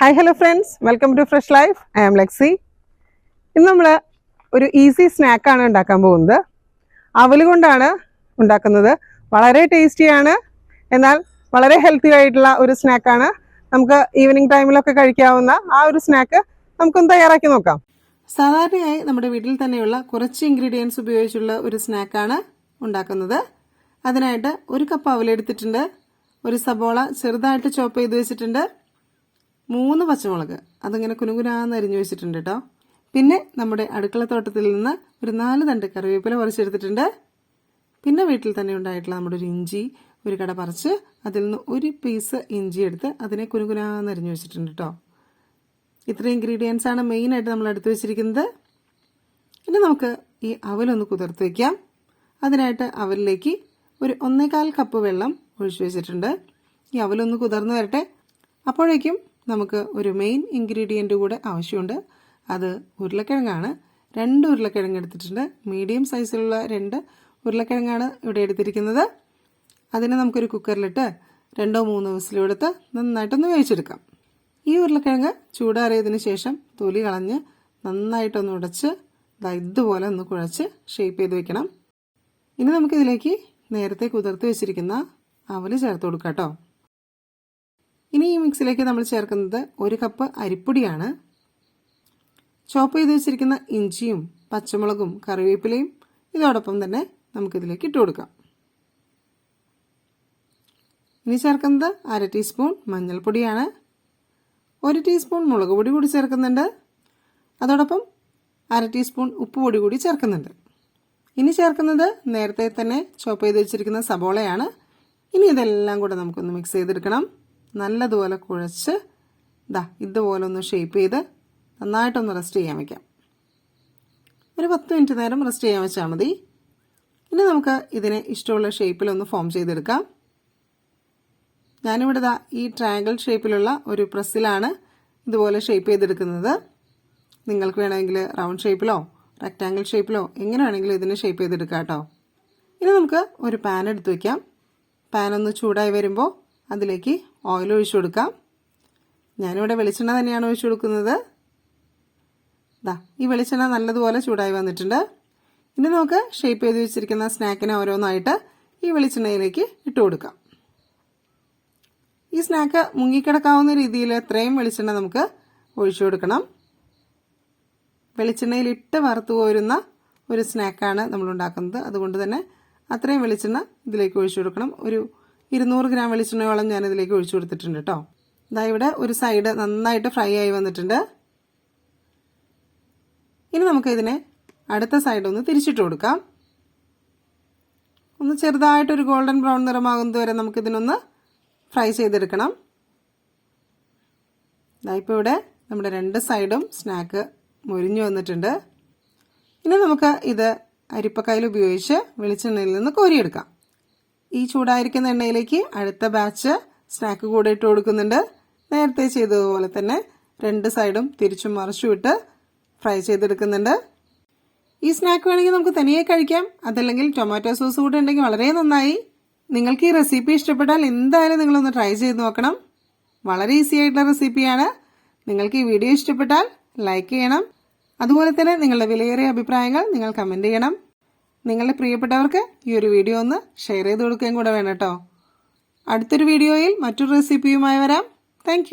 Hi hello friends welcome to fresh life I am Lexi ഇന്ന് നമ്മൾ ഒരു easy സ്നാക്കാണ് ഉണ്ടാക്കാൻ പോകുന്നത്. അവൽ കൊണ്ടാണ് ഉണ്ടാക്കുന്നത്. വളരെ ടേസ്റ്റിയാണ് എന്നാൽ വളരെ ഹെൽത്തി ആയിട്ടുള്ള ഒരു സ്നാക്കാണ് നമുക്ക് ഈവനിങ് ടൈമിലൊക്കെ കഴിക്കാവുന്ന ആ ഒരു സ്നാക്ക് നമുക്കൊന്ന് തയ്യാറാക്കി നോക്കാം. സാധാരണയായി നമ്മുടെ വീട്ടിൽ തന്നെയുള്ള കുറച്ച് ഇൻഗ്രീഡിയൻസ് ഉപയോഗിച്ചുള്ള ഒരു സ്നാക്കാണ് ഉണ്ടാക്കുന്നത്. അതിനായിട്ട് ഒരു കപ്പ് അവലെടുത്തിട്ടുണ്ട് ഒരു സബോള ചെറുതായിട്ട് ചോപ്പ് ചെയ്ത് വെച്ചിട്ടുണ്ട്. മൂന്ന് പച്ചമുളക്. അതിങ്ങനെ കുനുകുനാന്ന് അരിഞ്ഞു വെച്ചിട്ടുണ്ട് കേട്ടോ പിന്നെ നമ്മുടെ അടുക്കള തോട്ടത്തിൽ നിന്ന് ഒരു നാല് തണ്ട് കറിവേപ്പില പറിച്ചെടുത്തിട്ടുണ്ട്. പിന്നെ വീട്ടിൽ തന്നെ ഉണ്ടായിട്ടുള്ള നമ്മുടെ ഒരു ഇഞ്ചി ഒരു കട പറിച്ച് അതിൽ നിന്ന് ഒരു പീസ് ഇഞ്ചി എടുത്ത് അതിനെ കുനുകുനാന്ന് അരിഞ്ഞു വെച്ചിട്ടുണ്ട് കേട്ടോ ഇത്രയും ഇൻഗ്രീഡിയൻസ് ആണ് മെയിൻ ആയിട്ട് നമ്മൾ എടുത്തു വെച്ചിരിക്കുന്നത്. ഇനി നമുക്ക് ഈ അവലൊന്ന് കുതിർത്ത് വെക്കാം. അതിനായിട്ട് അവലിലേക്ക് ഒരു ഒന്നേകാൽ കപ്പ് വെള്ളം ഒഴിച്ചു വെച്ചിട്ടുണ്ട്. ഈ അവലൊന്ന് കുതിർന്ന് വരട്ടെ. അപ്പോഴേക്കും നമുക്ക് ഒരു മെയിൻ ഇൻഗ്രീഡിയന്റ് കൂടെ ആവശ്യമുണ്ട്. അത് ഉരുളക്കിഴങ്ങാണ്. രണ്ട് ഉരുളക്കിഴങ്ങ് എടുത്തിട്ടുണ്ട്. മീഡിയം സൈസിലുള്ള രണ്ട് ഉരുളക്കിഴങ്ങാണ് ഇവിടെ എടുത്തിരിക്കുന്നത്. അതിനെ നമുക്കൊരു കുക്കറിലിട്ട് രണ്ടോ മൂന്നോ വിസിലെടുത്ത് നന്നായിട്ടൊന്ന് വേവിച്ചെടുക്കാം. ഈ ഉരുളക്കിഴങ്ങ് ചൂടാറിയതിന് ശേഷം തൊലി കളഞ്ഞ് നന്നായിട്ടൊന്ന് ഉടച്ച് ഇതുപോലെ ഒന്ന് കുഴച്ച് ഷേപ്പ് ചെയ്ത് വെക്കണം. ഇനി നമുക്കിതിലേക്ക് നേരത്തെ കുതിർത്ത് വെച്ചിരിക്കുന്ന അവൽ ചേർത്ത് കൊടുക്കാം കേട്ടോ. ഇനി ഈ മിക്സിലേക്ക് നമ്മൾ ചേർക്കുന്നത് ഒരു കപ്പ് അരിപ്പൊടിയാണ്. ചോപ്പ് ചെയ്ത് വെച്ചിരിക്കുന്ന ഇഞ്ചിയും പച്ചമുളകും കറിവേപ്പിലയും ഇതോടൊപ്പം തന്നെ നമുക്കിതിലേക്ക് ഇട്ട് കൊടുക്കാം. ഇനി ചേർക്കുന്നത് അര ടീസ്പൂൺ മഞ്ഞൾപ്പൊടിയാണ്. ഒരു ടീസ്പൂൺ മുളക് പൊടി കൂടി ചേർക്കുന്നുണ്ട്. അതോടൊപ്പം അര ടീസ്പൂൺ ഉപ്പ് പൊടി കൂടി ചേർക്കുന്നുണ്ട്. ഇനി ചേർക്കുന്നത് നേരത്തെ തന്നെ ചോപ്പ് ചെയ്ത് വെച്ചിരിക്കുന്ന സബോളയാണ് ഇനി ഇതെല്ലാം കൂടെ നമുക്കൊന്ന് മിക്സ് ചെയ്തെടുക്കണം. നല്ലതുപോലെ കുഴച്ച് ദാ ഇതുപോലെ ഒന്ന് ഷേപ്പ് ചെയ്ത് നന്നായിട്ടൊന്ന് റെസ്റ്റ് ചെയ്യാൻ വയ്ക്കാം ഒരു പത്ത് മിനിറ്റ് നേരം റെസ്റ്റ് ചെയ്യാൻ വെച്ചാൽ മതി. ഇനി നമുക്ക് ഇതിനെ ഇഷ്ടമുള്ള ഷേപ്പിലൊന്ന് ഫോം ചെയ്തെടുക്കാം. ഞാനിവിടെ ദാ ഈ ട്രയാങ്കിൾ ഷേപ്പിലുള്ള ഒരു പ്രസ്സിലാണ് ഇതുപോലെ ഷേപ്പ് ചെയ്തെടുക്കുന്നത്. നിങ്ങൾക്ക് വേണമെങ്കിൽ റൗണ്ട് ഷേപ്പിലോ റെക്റ്റാങ്കിൾ ഷേപ്പിലോ എങ്ങനെ വേണമെങ്കിലും ഇതിനെ ഷേപ്പ് ചെയ്തെടുക്കാം കേട്ടോ. ഇനി നമുക്ക് ഒരു പാൻ എടുത്ത് വയ്ക്കാം പാൻ ഒന്ന് ചൂടായി വരുമ്പോൾ അതിലേക്ക് ഓയിൽ ഒഴിച്ചു കൊടുക്കാം. ഞാനിവിടെ വെളിച്ചെണ്ണ തന്നെയാണ് ഒഴിച്ചു കൊടുക്കുന്നത്. ദാ ഈ വെളിച്ചെണ്ണ നല്ലതുപോലെ ചൂടായി വന്നിട്ടുണ്ട്. ഇനി നമുക്ക് ഷേപ്പ് ചെയ്ത് വെച്ചിരിക്കുന്ന സ്നാക്കിനെ ഓരോന്നായിട്ട് ഈ വെളിച്ചെണ്ണയിലേക്ക് ഇട്ട് കൊടുക്കാം. ഈ സ്നാക്ക് മുങ്ങിക്കിടക്കാവുന്ന രീതിയിൽ എത്രയും വെളിച്ചെണ്ണ നമുക്ക് ഒഴിച്ചു കൊടുക്കണം. വെളിച്ചെണ്ണയിൽ ഇട്ട് വറുത്തു പോരുന്ന ഒരു സ്നാക്കാണ് നമ്മൾ ഉണ്ടാക്കുന്നത്. അതുകൊണ്ട് തന്നെ അത്രയും വെളിച്ചെണ്ണ ഇതിലേക്ക് ഒഴിച്ചു കൊടുക്കണം. ഒരു ഇരുന്നൂറ് ഗ്രാം വെളിച്ചെണ്ണയോളം ഞാൻ ഇതിലേക്ക് ഒഴിച്ചു കൊടുത്തിട്ടുണ്ട് കേട്ടോ ഇതാ ഇവിടെ ഒരു സൈഡ് നന്നായിട്ട് ഫ്രൈ ആയി വന്നിട്ടുണ്ട്. ഇനി നമുക്ക് ഇതിനെ അടുത്ത സൈഡ് ഒന്ന് തിരിച്ചിട്ട് കൊടുക്കാം. ഒന്ന് ചെറുതായിട്ടൊരു ഗോൾഡൻ ബ്രൗൺ നിറമാകുന്നത് വരെ നമുക്കിതിനൊന്ന് ഫ്രൈ ചെയ്തെടുക്കണം. ഇപ്പോൾ ഇവിടെ നമ്മുടെ രണ്ട് സൈഡും സ്നാക്ക് മുരിഞ്ഞു വന്നിട്ടുണ്ട്. ഇനി നമുക്ക് ഇത് അരിപ്പക്കയിൽ ഉപയോഗിച്ച് വെളിച്ചെണ്ണയിൽ നിന്ന് കോരിയെടുക്കാം. ഈ ചൂടായിരിക്കുന്ന എണ്ണയിലേക്ക് അടുത്ത ബാച്ച് സ്നാക്ക് കൂടെ ഇട്ട് കൊടുക്കുന്നുണ്ട്. നേരത്തെ ചെയ്തതുപോലെ തന്നെ രണ്ട് സൈഡും തിരിച്ചും മറിച്ചും ഇട്ട് ഫ്രൈ ചെയ്തെടുക്കുന്നുണ്ട്. ഈ സ്നാക്ക് വേണമെങ്കിൽ നമുക്ക് തനിയെ കഴിക്കാം. അതല്ലെങ്കിൽ ടൊമാറ്റോ സോസ് കൂടെ ഉണ്ടെങ്കിൽ വളരെ നന്നായി. നിങ്ങൾക്ക് ഈ റെസിപ്പി ഇഷ്ടപ്പെട്ടാൽ എന്തായാലും നിങ്ങളൊന്ന് ട്രൈ ചെയ്ത് നോക്കണം. വളരെ ഈസി ആയിട്ടുള്ള റെസിപ്പിയാണ്. നിങ്ങൾക്ക് ഈ വീഡിയോ ഇഷ്ടപ്പെട്ടാൽ ലൈക്ക് ചെയ്യണം. അതുപോലെ തന്നെ നിങ്ങളുടെ വിലയേറിയ അഭിപ്രായങ്ങൾ നിങ്ങൾ കമന്റ് ചെയ്യണം. നിങ്ങളുടെ പ്രിയപ്പെട്ടവർക്ക് ഈ ഒരു വീഡിയോ ഒന്ന് ഷെയർ ചെയ്ത് കൊടുക്കുകയും കൂടെ വേണം കേട്ടോ. അടുത്തൊരു വീഡിയോയിൽ മറ്റൊരു റെസിപ്പിയുമായി വരാം. താങ്ക്